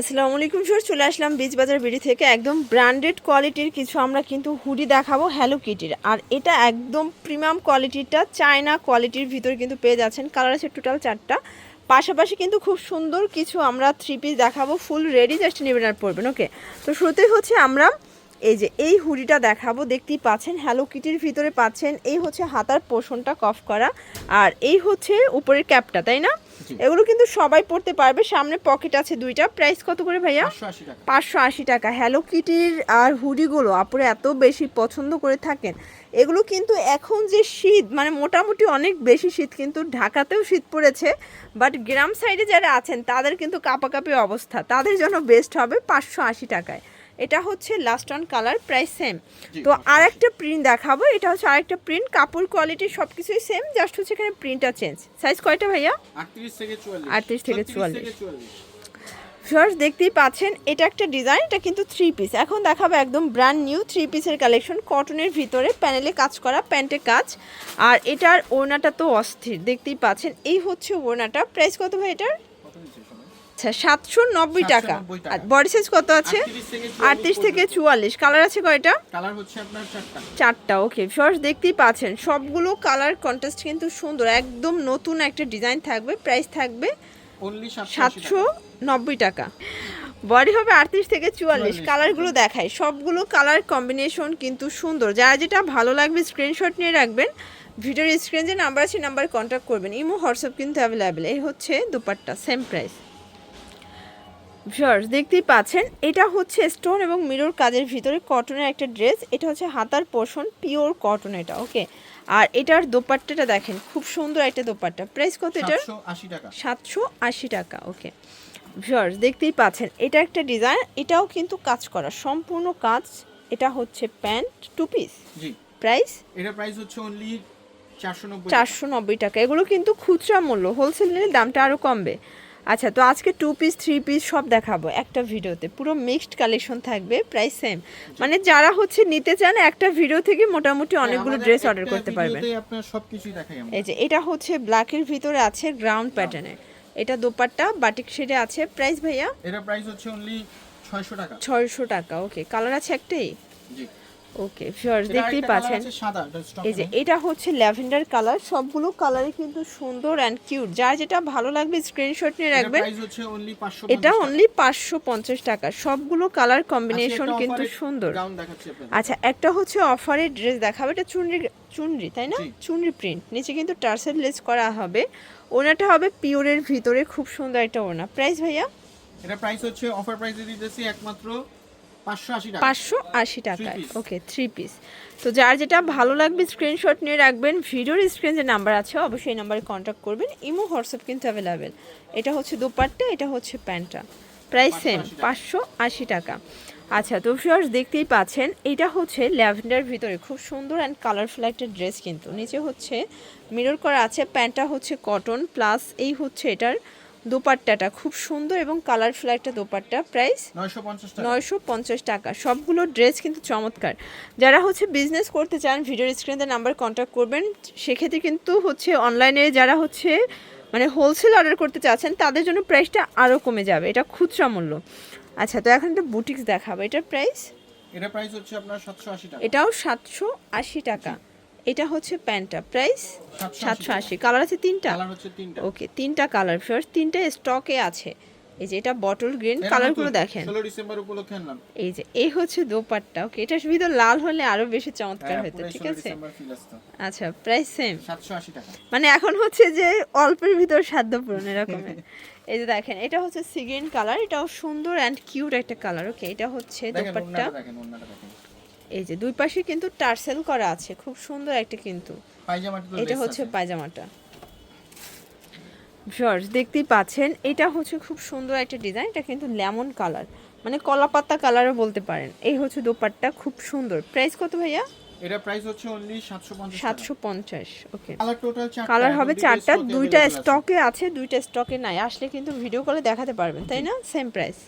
আসসালামু আলাইকুম স্যার চলে আসলাম বীজ বাজার বিড়ি থেকে। একদম ব্র্যান্ডেড কোয়ালিটির কিছু আমরা কিন্তু হুডি দেখাবো হ্যালো কিটির আর এটা একদম প্রিমিয়াম কোয়ালিটিটা চায়না কোয়ালিটির ভিতরে কিন্তু পেয়ে যাচ্ছেন। কালার আছে টোটাল চারটা। পাশাপাশি কিন্তু খুব সুন্দর কিছু আমরা থ্রি পিস দেখাবো ফুল রেডি জাস্ট নেবেন আর পড়বেন ওকে তো শুরুতেই হচ্ছে আমরা এই যে এই হুডিটা দেখাবো, দেখতেই পাচ্ছেন হ্যালো কিটির ভিতরে পাচ্ছেন। এই হচ্ছে হাতার পোষণটা কফ করা। আর এই হচ্ছে উপরের ক্যাপটা তাই না? এগুলো কিন্তু সবাই পড়তে পারবে। সামনে পকেট আছে দুইটা। প্রাইস কত করে ভাইয়া? পাঁচশো আশি টাকা। হ্যালো কিটির আর হুডিগুলো আপুরে এত বেশি পছন্দ করে থাকেন। এগুলো কিন্তু এখন যে শীত মানে মোটামুটি অনেক বেশি শীত কিন্তু ঢাকাতেও শীত পড়েছে। বাট গ্রাম সাইডে যারা আছেন তাদের কিন্তু কাপাকাপি অবস্থা। তাদের জন্য বেস্ট হবে পাঁচশো আশি টাকায়। এটা হচ্ছে last on colour price same তো আর একটা প্রিন্ট দেখাবো। এটা হচ্ছে আরেকটা প্রিন্ট কাপড় কোয়ালিটি সব কিছুই সেম জাস্ট হচ্ছে এখানে প্রিন্টটা চেঞ্জ সাইজ কয়টা ভাইয়া? আটত্রিশ থেকে চুয়াল্লিশ। 38 থেকে 36 চুয়াল্লিশ। ফার্স্ট দেখতেই পাচ্ছেন এটা একটা ডিজাইন এটা কিন্তু থ্রি পিস এখন দেখাবো একদম ব্র্যান্ড নিউ থ্রি পিসের কালেকশন কটনের ভিতরে প্যানেলে কাজ করা প্যান্টে কাজ। আর এটার ওড়নাটা তো অস্থির দেখতেই পাচ্ছেন। এই হচ্ছে ওড়নাটা। প্রাইস কত ভাই এটার? আচ্ছা সাতশো নব্বই টাকা 790 টাকা। আর বডি সাইজ কত আছে? 38 থেকে আটত্রিশ থেকে চুয়াল্লিশ। কালার আছে কয়টা? কালার হচ্ছে আপনার চারটা। চারটা ওকে ফার্স্ট দেখতেই পাচ্ছেন সবগুলো কালার কন্ট্রাস্ট কিন্তু সুন্দর। একদম নতুন একটা ডিজাইন থাকবে প্রাইস থাকবে সাতশো নব্বই টাকা। বডি হবে আটত্রিশ থেকে চুয়াল্লিশ। কালারগুলো দেখায় সবগুলো কালার কম্বিনেশন কিন্তু সুন্দর। যারা যেটা ভালো লাগবে স্ক্রিনশট নিয়ে রাখবেন। ভিডিওর স্ক্রিন যে নাম্বার আছে নাম্বার কন্ট্যাক্ট করবেন। ইমো হোয়াটসঅ্যাপ কিন্তু অ্যাভেলেবেল এই হচ্ছে দুপাট্টা সেম প্রাইস ভিউয়ার্স দেখতেই পাচ্ছেন এটা হচ্ছে স্টোন এবং মিরর কাজের ভিতরে কটনের একটা ড্রেস এটা হচ্ছে হাতার পোষণ পিওর কটন এটা ওকে আর এটার দোপাট্টাটা দেখেন খুব সুন্দর একটা দোপাট্টা। প্রাইস কত এটার? সাতশো আশি টাকা। ওকে ভিউয়ার্স দেখতেই পাচ্ছেন এটা একটা ডিজাইন এটাও কিন্তু কাজ করা সম্পূর্ণ কাজ এটা হচ্ছে প্যান্ট টু পিস প্রাইস এটা প্রাইস হচ্ছে অনলি চারশো চারশো নব্বই টাকা এগুলো কিন্তু খুচরা মূল্য হোলসেল নিলে দামটা আরও কমবে। আচ্ছা তো আজকে টু পিস থ্রি পিস সব দেখাবো একটা ভিডিওতে। পুরো মিক্সড কালেকশন থাকবে প্রাইস সেম মানে যারা হচ্ছে নিতে চান একটা ভিডিও থেকে মোটামুটি অনেকগুলো ড্রেস অর্ডার করতে পারবেন। এই যে এটা হচ্ছে ব্ল্যাকের ভিতরে আছে গ্রাউন্ড প্যাটার্নের এটা দোপাট্টা বাটিক শেডে আছে। প্রাইস ভাইয়া? এটা প্রাইস হচ্ছে অনলি ছয়শো টাকা। ছয়শো টাকা ওকে কালার আছে একটাই? জি। ওকে ফিওর্স দেখতেই পাচ্ছেন। এই যে এটা হচ্ছে ল্যাভেন্ডার কালার সবগুলো কালারই কিন্তু সুন্দর অ্যান্ড কিউট যার যেটা ভালো লাগবে স্ক্রিনশট নিয়ে রাখবেন। প্রাইস হচ্ছে অনলি পাঁচশো এটা অনলি পাঁচশো পঞ্চাশ টাকা। সবগুলো কালার কম্বিনেশন কিন্তু সুন্দর। আচ্ছা একটা হচ্ছে অফারের ড্রেস দেখাবে। এটা চুনরি চুনরি তাই না? চুনরি প্রিন্ট নিচে কিন্তু টার্সেল লেস করা হবে। ওনাটা হবে পিওরের ভিতরে খুব সুন্দর একটা ওনা প্রাইস ভাইয়া? এটা প্রাইস হচ্ছে অফার প্রাইসে দিতেছি একমাত্র পাঁচশো আশি টাকায়। ওকে থ্রি পিস তো যার যেটা ভালো লাগবে স্ক্রিনশট নিয়ে রাখবেন। ভিডিওর স্ক্রিন যে নাম্বার আছে অবশ্যই এই নাম্বারে কন্ট্যাক্ট করবেন। ইমো হোয়াটসঅ্যাপ কিন্তু অ্যাভেলেবেল এটা হচ্ছে দুপাট্টা এটা হচ্ছে প্যান্টটা। প্রাইস সেম পাঁচশো আশি টাকা। আচ্ছা তো ফিওর্স দেখতেই পাচ্ছেন এটা হচ্ছে ল্যাভেন্ডার ভিতরে। খুব সুন্দর অ্যান্ড কালারফুল একটা ড্রেস কিন্তু। নিচে হচ্ছে মিরর করা আছে প্যান্টটা হচ্ছে কটন প্লাস এই হচ্ছে এটার দোপাট্টাটা খুব সুন্দর এবং কালারফুল একটা দোপাট্টা প্রাইস নয়শো পঞ্চাশ টাকা। সবগুলো ড্রেস কিন্তু চমৎকার। যারা হচ্ছে বিজনেস করতে চান ভিডিওর স্ক্রিনে নাম্বার কন্ট্যাক্ট করবেন। সেক্ষেত্রে কিন্তু হচ্ছে অনলাইনে যারা হচ্ছে মানে হোলসেল অর্ডার করতে চাচ্ছেন তাদের জন্য প্রাইসটা আরও কমে যাবে। এটা খুচরা মূল্য। আচ্ছা তো এখন একটা বুটিক্স দেখাবো। এটার প্রাইস এটা প্রাইস হচ্ছে আপনার সাতশো আশি টাকা। এটাও সাতশো আশি টাকা। এটা হচ্ছে প্যান্টটা। প্রাইস? 780 সাতশো আশি। কালার আছে তিনটা? কালার হচ্ছে তিনটা। ওকে তিনটা কালার ফার্স্ট তিনটা স্টকে আছে। এই যে এটা বটল গ্রিন কালারগুলো দেখেন। এই যে এই হচ্ছে দোপাট্টা। ওকে এটার ভিতর লাল হলে আরও বেশি চমৎকার হ্যাঁ, হতো ঠিক আছে। আচ্ছা প্রাইস সেম মানে এখন হচ্ছে যে অল্পের ভিতর সাধ্য পূরণ এরকমের এই যে দেখেন এটা হচ্ছে সিগ্রিন কালার এটাও সুন্দর অ্যান্ড কিউট একটা কালার ওকে এটা হচ্ছে দেখেন দোপাট্টা। এই যে দুই পাশে কিন্তু টার্সেল করা আছে খুব সুন্দর একটা কিন্তু। পায়জামাটা এটা হচ্ছে পায়জামাটা। জর্জ দেখতেই পাচ্ছেন এটা হচ্ছে খুব সুন্দর একটা ডিজাইন এটা কিন্তু লেমন কালার মানে কলাপাতা কালারও বলতে পারেন। এই হচ্ছে দোপাট্টা খুব সুন্দর। প্রাইস কত ভাইয়া? এটা প্রাইস হচ্ছে অনলি সাতশো পঞ্চাশ সাতশো পঞ্চাশ ওকে কালার টোটাল চারটা কালার হবে চারটা দুইটা স্টকে আছে। দুইটা স্টকে নাই। আসলে কিন্তু ভিডিও কলে দেখাতে পারবেন তাই না? সেম প্রাইস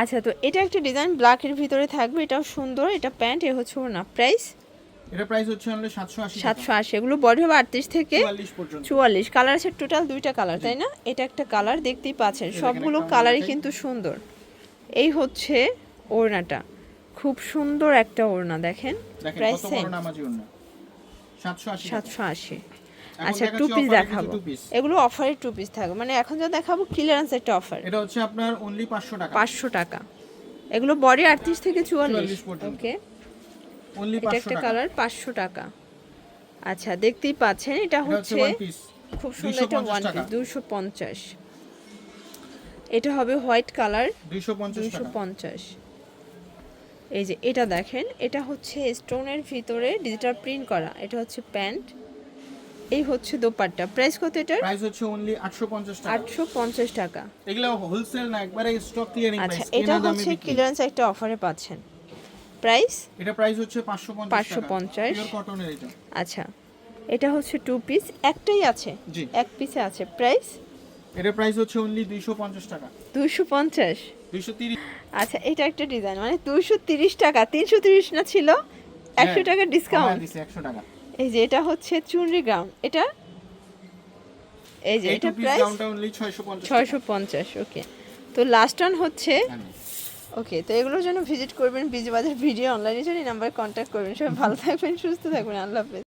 আচ্ছা তো এটা একটা ডিজাইন ব্ল্যাকের ভিতরে থাকবে এটাও সুন্দর এটা প্যান্ট এ হচ্ছে না প্রাইস এটা প্রাইস হচ্ছে আমাদের 780 780 এগুলো বডি হবে 38 থেকে 44 পর্যন্ত। 44 কালার আছে টোটাল দুইটা কালার তাই না? এটা একটা কালার দেখতেই পাচ্ছেন। সবগুলো কালারই কিন্তু সুন্দর। এই হচ্ছে ওড়নাটা। খুব সুন্দর একটা ওড়না দেখেন। প্রাইস সেম 780 780 আচ্ছা টু পিস দেখাবো। এগুলো অফারের টু পিস থাকবে। মানে এখন যা দেখাবো ক্লিয়ারেন্স একটা অফার এটা হচ্ছে আপনার অনলি পাঁচশো টাকা। পাঁচশো টাকা। এগুলো বডি আটত্রিশ থেকে চুয়াল্লিশ। 44 ওকে অনলি এটা পাঁচশো একটা কালার পাঁচশো টাকা। আচ্ছা দেখতেই পাচ্ছেন এটা হচ্ছে খুব সুন্দর একটা ওয়ান পিস দুশো পঞ্চাশ। এটা হবে হোয়াইট কালার দুইশো পঞ্চাশ দুশো টাকা পঞ্চাশ। এই যে এটা দেখেন এটা হচ্ছে স্টোনের ভিতরে ডিজিটাল প্রিন্ট করা। এটা হচ্ছে প্যান্ট এই হচ্ছে দোপাট্টা। প্রাইস কত এটার? প্রাইস হচ্ছে অনলি আটশো পঞ্চাশ টাকা। আটশো পঞ্চাশ টাকা। এগুলো হোলসেল না একবারে স্টক ক্লিয়ারিং আচ্ছা এটা হচ্ছে ক্লিয়ারেন্স একটা অফারে পাচ্ছেন। প্রাইস এটা প্রাইস হচ্ছে পাঁচশো পঞ্চাশ 550 পিওর কটনের এটা। আচ্ছা এটা হচ্ছে টু পিস একটাই আছে? এক পিসে আছে। প্রাইস এটা প্রাইস হচ্ছে অনলি দুইশো পঞ্চাশ টাকা। দুশো পঞ্চাশ? দুইশো তিরিশ। আচ্ছা এটা একটা ডিজাইন মানে দুশো তিরিশ টাকা তিনশো তিরিশ না ছিল? একশো টাকা ডিসকাউন্ট দিছে একশো টাকা। এই যে এটা হচ্ছে চুনরি গ্রাউন্ড। এটা? এই যে এটা প্রাইস দামটা অনলি ছয়শো পঞ্চাশ ছয়শো পঞ্চাশ ওকে তো লাস্ট ওয়ান হচ্ছে ওকে তো এগুলোর জন্য ভিজিট করবেন বিজি বাজার ভিডিও অনলাইনে জন্য নাম্বারে কন্ট্যাক্ট করবেন। সবাই ভালো থাকবেন সুস্থ থাকবেন আল্লাহ হাফেজ।